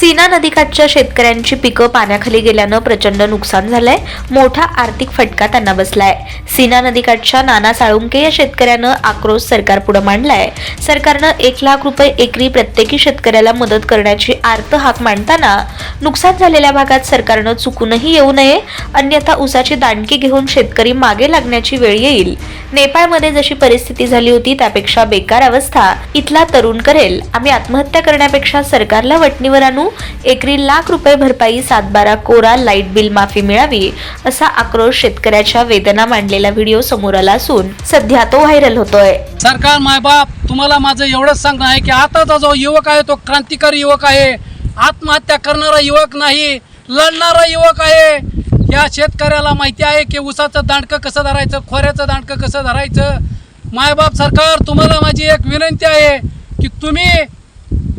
सीना नदीकाठच्या शेतकऱ्यांची पिकं पाण्याखाली गेल्यानं प्रचंड नुकसान झालंय. मोठा आर्थिक फटका त्यांना बसलाय. सीना नदीकाठच्या नाना साळुंके या शेतकऱ्यानं आक्रोश सरकारपुढे मांडलाय. सरकारनं एक लाख रुपये एकरी प्रत्येकी शेतकऱ्याला मदत करण्याची आर्त हाक मांडताना नुकसान झालेल्या भागात सरकारनं चुकूनही येऊ नये अन्यथा उसाची दांडकी घेऊन शेतकरी मागे लागण्याची वेळ येईल. नेपाळमध्ये जशी परिस्थिती झाली होती त्यापेक्षा बेकार अवस्था. इथला तरुण करेल. आम्ही आत्महत्या करण्यापेक्षा सरकारला वटणीवर आणू एकरी लाख रुपये भरपाई सातबारा कोरा लाइट बिल माफी मिळावी असा आक्रोश शेतकऱ्याच्या वेदना मांडलेला व्हिडिओ समोर आला असून सध्या तो व्हायरल होतोय. सरकार मायबाप तुम्हाला माझं एवढंच सांगणं आहे की आताचा जो युवक आहे तो क्रांतिकारी युवक आहे. आत्महत्या करणारा युवक नाही लढणारा युवक आहे. या शेतकऱ्याला माहिती आहे की उसाचं दांडकं कसं धरायचं खोऱ्याचं दांडकं कसं धरायचं? मायबाप सरकार तुम्हाला माझी एक विनंती आहे की तुम्ही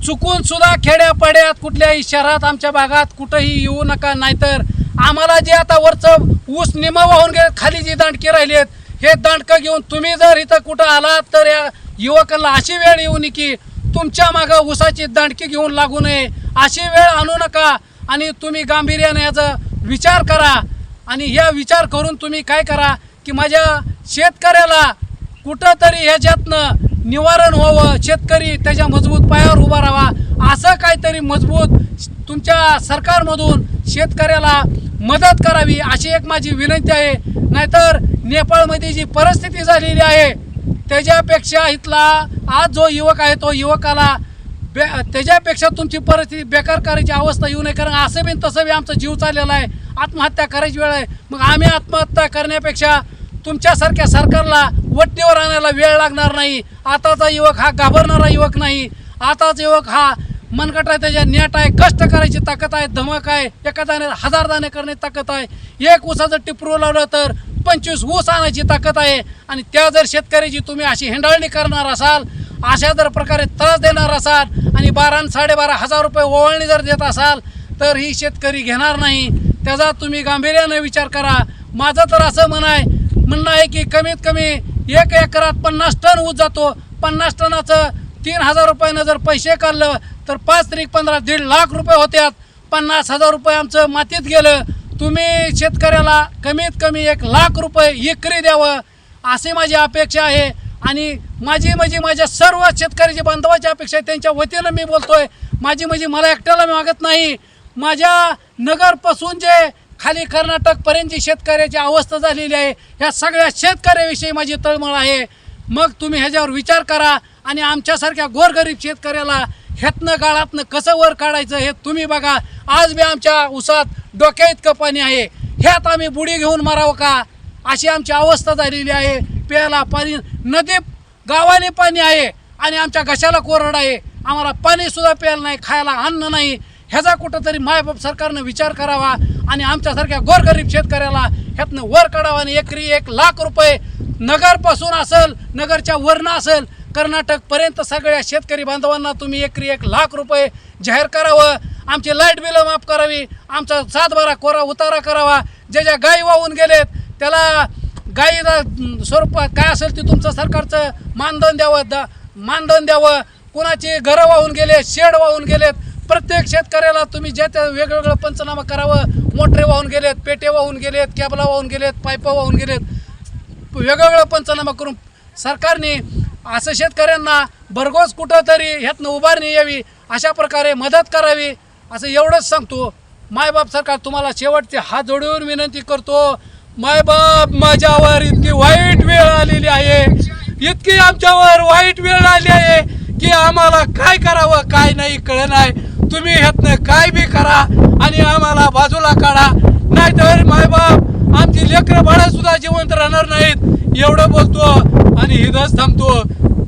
चुकून सुद्धा खेड्यापाड्यात कुठल्याही शहरात आमच्या भागात कुठंही येऊ नका नाहीतर आम्हाला जे आता वरचं ऊस निम वाहून गेले खाली जी दांडकी राहिली आहेत हे दांडकं घेऊन तुम्ही जर इथं कुठं आलात तर या युवकांना अशी वेळ येऊ नये की तुमच्या मागं ऊसाची दांडकी घेऊन लागू नये. अशी वेळ आणू नका आणि तुम्ही गांभीर्याने याचा विचार करा आणि ह्या विचार करून तुम्ही काय करा की माझ्या शेतकऱ्याला कुठंतरी ह्याच्यातनं निवारण व्हावं शेतकरी त्याच्या मजबूत पायावर उभा राहावा असं काहीतरी मजबूत तुमच्या सरकारमधून शेतकऱ्याला मदत करावी अशी एक माझी विनंती आहे. नाहीतर नेपाळमध्ये जी परिस्थिती झालेली आहे त्याच्यापेक्षा इथला आज जो युवक आहे तो युवकाला बे त्याच्यापेक्षा तुमची परिस्थिती बेकार करायची अवस्था येऊ नये कारण असं बी तसं बी आमचा जीव चाललेला आहे. आत्महत्या करायची वेळ आहे. मग आम्ही आत्महत्या करण्यापेक्षा तुमच्यासारख्या सरकारला वट्टीवर आणायला वेळ लागणार नाही. आताचा युवक हा घाबरणारा युवक नाही. आताचा युवक हा मनगट आहे त्याच्या नेट आहे कष्ट करायची ताकद आहे धमक आहे. एका दाणे हजार दाणे करण्याची ताकद आहे. एक ऊसाचं टिपरू लावलं तर पंचवीस ऊस आणायची ताकद आहे. आणि त्या जर शेतकऱ्याची तुम्ही अशी हेंडाळणी करणार असाल अशा जर प्रकारे त्रास देणार असाल आणि बारा साडेबारा हजार रुपये ओवाळणी जर देत असाल तर ही शेतकरी घेणार नाही. त्याचा तुम्ही गांभीर्याने विचार करा. माझं तर असं म्हण आहे म्हणणं आहे की कमीत कमी एक एकरात पन्नास टन ऊस जातो. पन्नास टनाचं तीन हजार रुपयानं जर पैसे काढलं तर पाच तरी पंधरा दीड लाख रुपये होत्यात पन्नास हजार रुपये आमचं मातीत गेलं. तुम्ही शेतकऱ्याला कमीत कमी एक लाख रुपये एकरी द्यावं अशी माझी अपेक्षा आहे. आणि माझी म्हणजे माझ्या सर्व शेतकऱ्याची बांधवाची अपेक्षा आहे त्यांच्या वतीनं मी बोलतोय. माझी म्हणजे मला एकट्याला मागत नाही. माझ्या नगरपासून जे खाली कर्नाटकपर्यंत जी शेतकऱ्याची अवस्था झालेली आहे. ह्या सगळ्या शेतकऱ्याविषयी माझी तळमळ आहे. मग तुम्ही ह्याच्यावर विचार करा आणि आमच्यासारख्या गोरगरीब शेतकऱ्याला ह्यातनं गाळातनं कसं वर काढायचं हे तुम्ही बघा. आज बी आमच्या उसात डोक्या इतकं पाणी आहे. ह्यात आम्ही बुडी घेऊन मारावं का? अशी आमची अवस्था झालेली आहे. प्यायला पाणी नदी गावाने पाणी आहे आणि आमच्या घशाला कोरड आहे. आम्हाला पाणीसुद्धा प्यायला नाही खायला अन्न नाही. ह्याचा कुठंतरी मायबाप सरकारनं विचार करावा. आणि आमच्यासारख्या गोरगरीब शेतकऱ्याला ह्यातनं वर काढावं आणि एकरी एक लाख रुपये नगरपासून असेल नगरच्या वरनं असेल कर्नाटकपर्यंत सगळ्या शेतकरी बांधवांना तुम्ही एकरी एक लाख रुपये जाहीर करावं. आमची लाइट बिलं माफ करावी आमचा सातबारा कोरा उतारा करावा. ज्या ज्या गायी वाहून गेलेत त्याला गाईला स्वरूपात काय असेल ते तुमचं सरकारचं मानधन द्यावं द मानधन द्यावं. कुणाची घरं वाहून गेले शेड वाहून गेलेत प्रत्येक शेतकऱ्याला तुम्ही जे त्या वेगवेगळं पंचनामा करावं मोटरे वाहून गेलेत पेटे वाहून गेलेत कॅबला वाहून गेलेत पाईप वाहून गेलेत वेगवेगळं पंचनामा करून सरकारने असं शेतकऱ्यांना भरघोस कुठंतरी ह्यातनं उभारणी यावी अशा प्रकारे मदत करावी असं एवढंच सांगतो. मायबाप सरकार तुम्हाला शेवटचे हात जोडून विनंती करतो. मायबाप माझ्यावर इतकी वाईट वेळ आलेली आहे. इतकी आमच्यावर वाईट वेळ आली आहे की आम्हाला काय करावं काय नाही कळ नाही. तुम्ही ह्यातनं काय बी करा आणि आम्हाला बाजूला काढा. नाहीतर मायबाप आमची लेकरं बाळा सुद्धा जिवंत राहणार नाहीत. एवढं बोलतो आणि हिदच थांबतो.